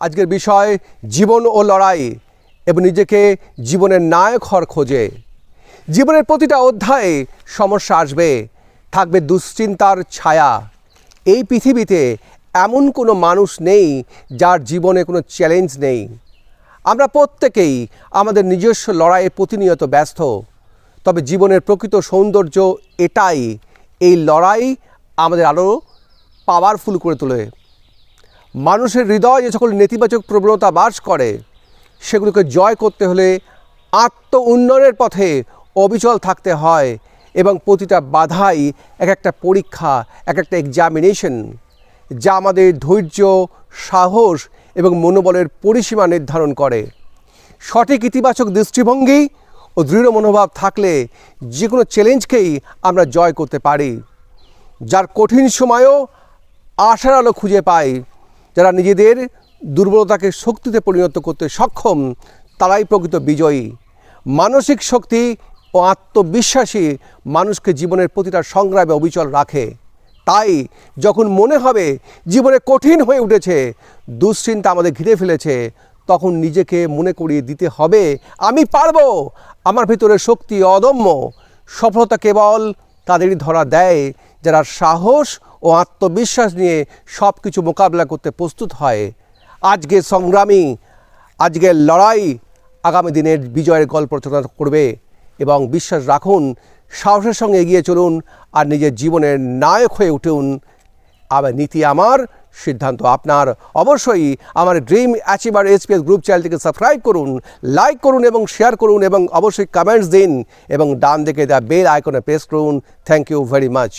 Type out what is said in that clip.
আজকের বিষয় জীবন ও লড়াই এবং নিজেকে জীবনের নায়ক হওয়ার খোঁজে। জীবনের প্রতিটা অধ্যায়ে সমস্যা আসবে, থাকবে দুশ্চিন্তার ছায়া। এই পৃথিবীতে এমন কোনো মানুষ নেই যার জীবনে কোনো চ্যালেঞ্জ নেই। আমরা প্রত্যেকেই আমাদের নিজস্ব লড়াইয়ে প্রতিনিয়ত ব্যস্ত, তবে জীবনের প্রকৃত সৌন্দর্য এটাই, এই লড়াই আমাদের আরও পাওয়ারফুল করে তোলে। মানুষের হৃদয় যে সকল নেতিবাচক প্রবণতা বাস করে, সেগুলোকে জয় করতে হলে আত্ম উন্নয়নের পথে অবিচল থাকতে হয় এবং প্রতিটা বাধাই এক একটা পরীক্ষা, এক একটা এক্সামিনেশন যা আমাদের ধৈর্য, সাহস এবং মনোবলের পরিসীমা নির্ধারণ করে। সঠিক ইতিবাচক দৃষ্টিভঙ্গি ও দৃঢ় মনোভাব থাকলে যে কোনো চ্যালেঞ্জকেই আমরা জয় করতে পারি, যার কঠিন সময়ও আশার আলো খুঁজে পায়। যারা নিজেদের দুর্বলতাকে শক্তিতে পরিণত করতে সক্ষম, তারাই প্রকৃত বিজয়ী। মানসিক শক্তি ও আত্মবিশ্বাসী মানুষকে জীবনের প্রতিটা সংগ্রামে অবিচল রাখে। তাই যখন মনে হবে জীবনে কঠিন হয়ে উঠেছে, দুশ্চিন্তা আমাদের ঘিরে ফেলেছে, তখন নিজেকে মনে করিয়ে দিতে হবে, আমি পারব। আমার ভিতরে শক্তি অদম্য। সফলতা কেবল তাদেরই ধরা দেয়, যারা সাহস ও আত্মবিশ্বাস নিয়ে সব কিছু মোকাবিলা করতে প্রস্তুত হয়। আজকে সংগ্রামী, আজকের লড়াই আগামী দিনের বিজয়ের গল্প রচনা করবে এবং বিশ্বাস রাখুন, সাহসের সঙ্গে এগিয়ে চলুন আর নিজের জীবনের নায়ক হয়ে উঠুন। আবার নীতি আমার, সিদ্ধান্ত আপনার। অবশ্যই আমার ড্রিম অ্যাচিভার এসপিএস গ্রুপ চ্যানেলটিকে সাবস্ক্রাইব করুন, লাইক করুন এবং শেয়ার করুন এবং অবশ্যই কমেন্টস দিন এবং ডান দিকে দেওয়া বেল আইকনে প্রেস করুন। Thank you very much